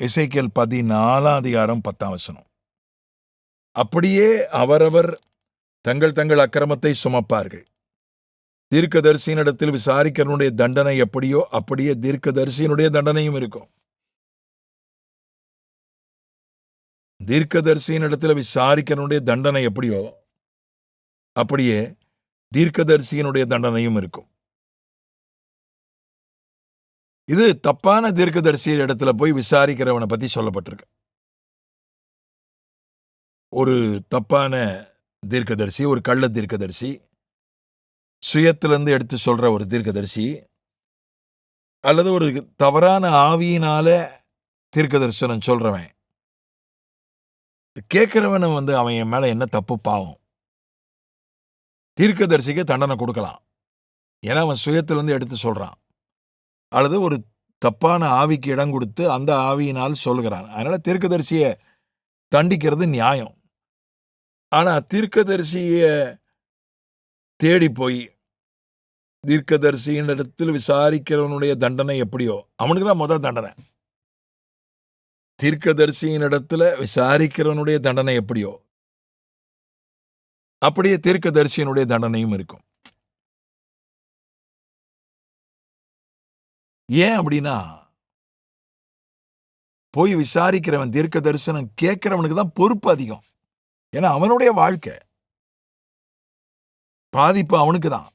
இசைக்கல் பதினாலாம் அதிகாரம் பத்தாம் வசனம். அப்படியே அவரவர் தங்கள் தங்கள் அக்கிரமத்தை சுமப்பார்கள். தீர்க்கதரிசியினிடத்தில் விசாரிக்கிறனுடைய தண்டனை எப்படியோ அப்படியே தீர்க்கதரிசியினுடைய தண்டனையும் இருக்கும். தீர்க்கதரிசியினிடத்தில் விசாரிக்கிறனுடைய தண்டனை எப்படியோ அப்படியே தீர்க்கதரிசியினுடைய தண்டனையும் இருக்கும். இது தப்பான தீர்க்கதரிசி இடத்துல போய் விசாரிக்கிறவனை பற்றி சொல்லப்பட்டிருக்கு. ஒரு தப்பான தீர்க்கதரிசி ஒரு கள்ள தீர்க்கதரிசி சுயத்திலேருந்து எடுத்து சொல்கிற ஒரு தீர்க்கதரிசி அல்லது ஒரு தவறான ஆவியினால தீர்க்க தரிசனம் சொல்கிறவன் கேட்குறவனை வந்து அவன் என் மேலே என்ன தப்பு பாவம்? தீர்க்கதரிசிக்கு தண்டனை கொடுக்கலாம். ஏன்னா அவன் சுயத்திலேருந்து எடுத்து சொல்கிறான் அல்லது ஒரு தப்பான ஆவிக்கு இடம் கொடுத்து அந்த ஆவியினால் சொல்கிறான். அதனால தீர்க்கதரிசியை தண்டிக்கிறது நியாயம். ஆனா தீர்க்கதரிசியை தேடி போய் தீர்க்கதரிசியின் இடத்தில் விசாரிக்கிறவனுடைய தண்டனை எப்படியோ அவனுக்கு தான் முதல் தண்டனை. தீர்க்கதரிசியின் இடத்துல விசாரிக்கிறவனுடைய தண்டனை எப்படியோ அப்படியே தீர்க்கதரிசியனுடைய தண்டனையும் இருக்கும். ஏன் அப்படின்னா போய் விசாரிக்கிறவன் தீர்க்க தரிசனம் கேட்கிறவனுக்கு தான் பொறுப்பு அதிகம். ஏன்னா அவனுடைய வாழ்க்கை பாதிப்பு அவனுக்கு தான்.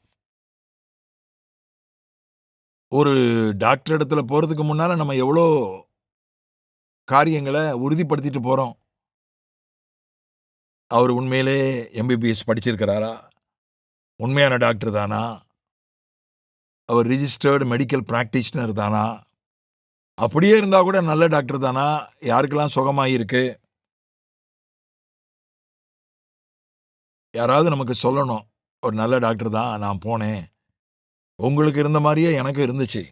ஒரு டாக்டர் இடத்துல போறதுக்கு முன்னால நம்ம எவ்வளோ காரியங்களை உறுதிப்படுத்திட்டு போறோம்? அவர் உண்மையிலே எம்பிபிஎஸ் படிச்சிருக்கிறாரா? உண்மையான டாக்டர் தானா? அவர் ரிஜிஸ்டர்டு மெடிக்கல் ப்ராக்டிஷனர் தானா? அப்படியே இருந்தால் கூட நல்ல டாக்டர் தானா? யாருக்கெல்லாம் சுகமாயிருக்கு? யாராவது நமக்கு சொல்லணும். ஒரு நல்ல டாக்டர் தான் நான் போனேன். உங்களுக்கு இருந்த மாதிரியே எனக்கு இருந்துச்சு.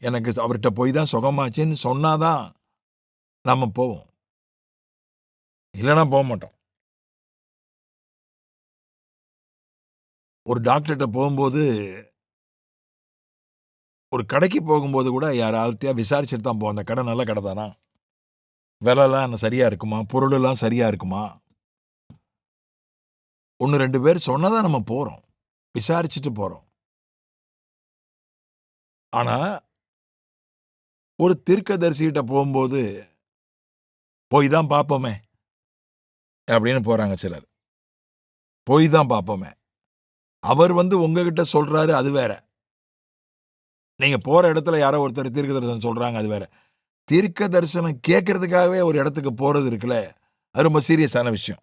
எனக்கு அவர்கிட்ட போய் தான் சுகமாச்சுன்னு சொன்னாதான் நம்ம போவோம். இல்லைன்னா போக மாட்டோம். ஒரு டாக்டர்கிட்ட போகும்போது ஒரு கடைக்கு போகும்போது கூட யாராவதுட்டியா விசாரிச்சுட்டு தான் போவோம் அந்த கடை நல்ல கடை தானா? விலைலாம் என்ன இருக்குமா? பொருளெல்லாம் சரியாக இருக்குமா? ஒன்று ரெண்டு பேர் சொன்னதான் நம்ம போகிறோம் விசாரிச்சுட்டு போகிறோம் ஆனால் ஒரு தீர்க்கதரிசிகிட்ட போகும்போது போய் தான் பார்ப்போமே அப்படின்னு போகிறாங்க சிலர். போய் தான் பார்ப்போமே அவர் வந்து உங்ககிட்ட சொல்கிறாரு அது வேற. நீங்கள் போகிற இடத்துல யாரோ ஒருத்தர் தீர்க்க தரிசனம் சொல்கிறாங்க அது வேற. தீர்க்க தரிசனம் கேட்கறதுக்காகவே ஒரு இடத்துக்கு போகிறது இருக்குல்ல அது ரொம்ப சீரியஸான விஷயம்.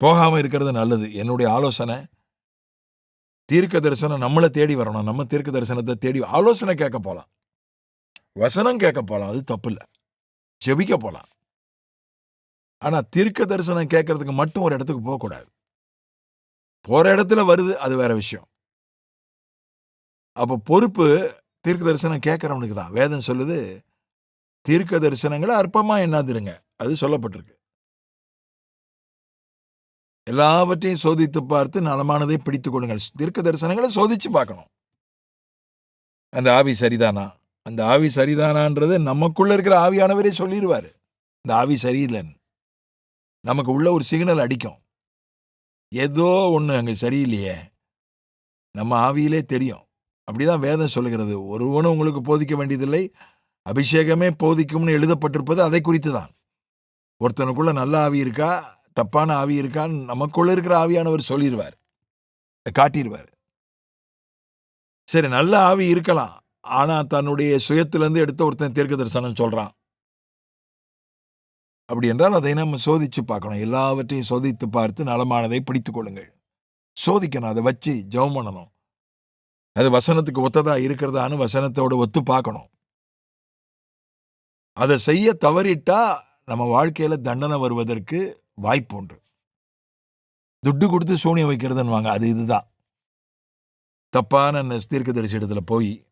போகாமல் இருக்கிறது நல்லது. என்னுடைய ஆலோசனை தீர்க்க தரிசனம் நம்மளை தேடி வரணும். நம்ம தீர்க்க தரிசனத்தை தேடி ஆலோசனை கேட்க போகலாம் வசனம் கேட்க போகலாம் அது தப்பு இல்லை. ஜெபிக்க போகலாம் ஆனால் தீர்க்க தரிசனம் கேட்கறதுக்கு மட்டும் ஒரு இடத்துக்கு போகக்கூடாது. போகிற இடத்துல வருது அது வேற விஷயம். அப்போ பொறுப்பு தீர்க்க தரிசனம் கேட்குறவனுக்கு தான். வேதம் சொல்லுது தீர்க்க தரிசனங்களை அற்பமாக என்னாதிருங்க அது சொல்லப்பட்டிருக்கு. எல்லாவற்றையும் சோதித்து பார்த்து நலமானதை பிடித்துக் கொள்ளுங்கள். தீர்க்க தரிசனங்களை சோதிச்சு பார்க்கணும். அந்த ஆவி சரிதானா? அந்த ஆவி சரிதானான்றது நமக்குள்ள இருக்கிற ஆவியானவரே சொல்லிடுவார் இந்த ஆவி சரியில்லைன்னு. நமக்கு உள்ள ஒரு சிக்னல் அடிக்கும். ஏதோ ஒன்று அங்கே சரியில்லையே. நம்ம ஆவியிலே தெரியும். அப்படிதான் வேதம் சொல்லுகிறது. ஒருவனும் உங்களுக்கு போதிக்க வேண்டியதில்லை. அபிஷேகமே போதிக்கும்னு எழுதப்பட்டிருப்பது அதை குறித்து தான் ஒருத்தனுக்குள்ள நல்ல ஆவி இருக்கா? தப்பான ஆவி இருக்கான்னு நமக்குள்ள இருக்கிற ஆவியானவர் சொல்லிடுவார். காட்டிடுவார். சரி நல்ல ஆவி இருக்கலாம். ஆனா தன்னுடைய சுயத்திலிருந்து எடுத்த ஒருத்தன் தீர்க்க தரிசனம் சொல்றான். அப்படி என்றால் அதை நம்ம சோதிச்சு பார்க்கணும். எல்லாவற்றையும் சோதித்து பார்த்து நலமானதை பிடித்துக் கொள்ளுங்கள். சோதிக்கணும் அதை வச்சு ஜெபம் பண்ணணும். அது வசனத்துக்கு ஒத்ததா இருக்கிறதான்னு வசனத்தோட ஒத்து பார்க்கணும். அதை செய்ய தவறிட்டா நம்ம வாழ்க்கையில தண்டனை வருவதற்கு வாய்ப்பு உண்டு. துட்டு கொடுத்து சூனியம் வைக்கிறதுன்னு அது இதுதான். தப்பான அந்த தீர்க்கதரிசி இடத்துல போய்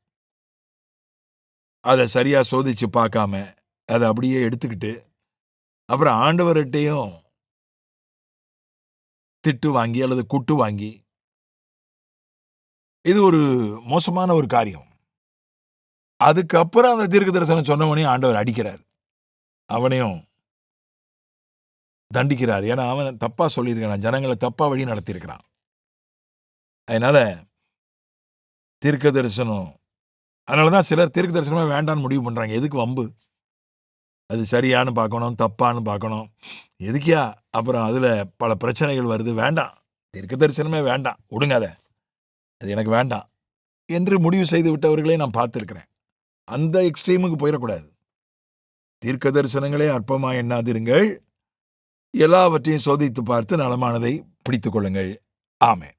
அதை சரியா சோதிச்சு பார்க்காம அதை அப்படியே எடுத்துக்கிட்டு அப்புறம் ஆண்டவர்கிட்டையும் திட்டு வாங்கி அல்லது குட்டு வாங்கி இது ஒரு மோசமான ஒரு காரியம். அதுக்கப்புறம் அந்த தீர்க்க தரிசனம் சொன்னவனையும் ஆண்டவர் அடிக்கிறார். அவனையும் தண்டிக்கிறார். ஏன்னா அவன் தப்பாக சொல்லியிருக்கிறான். ஜனங்களை தப்பாக வழி நடத்தியிருக்கிறான். அதனால தீர்க்க தரிசனம் அதனாலதான் சிலர் தீர்க்க தரிசனமாக வேண்டான்னு முடிவு பண்ணுறாங்க எதுக்கு வம்பு? அது சரியான்னு பார்க்கணும் தப்பான்னு பார்க்கணும். எதுக்கியா? அப்புறம் அதில் பல பிரச்சனைகள் வருது. வேண்டாம். தீர்க்க தரிசனமே வேண்டாம். விடுங்க அதை அது எனக்கு வேண்டாம் என்று முடிவு செய்து விட்டவர்களை நான் பார்த்துருக்கிறேன். அந்த எக்ஸ்ட்ரீமுக்கு போயிடக்கூடாது. தீர்க்க தரிசனங்களே அற்பமாக எண்ணாதிருங்கள். எல்லாவற்றையும் சோதித்து பார்த்து நலமானதை பிடித்து கொள்ளுங்கள். ஆமென்.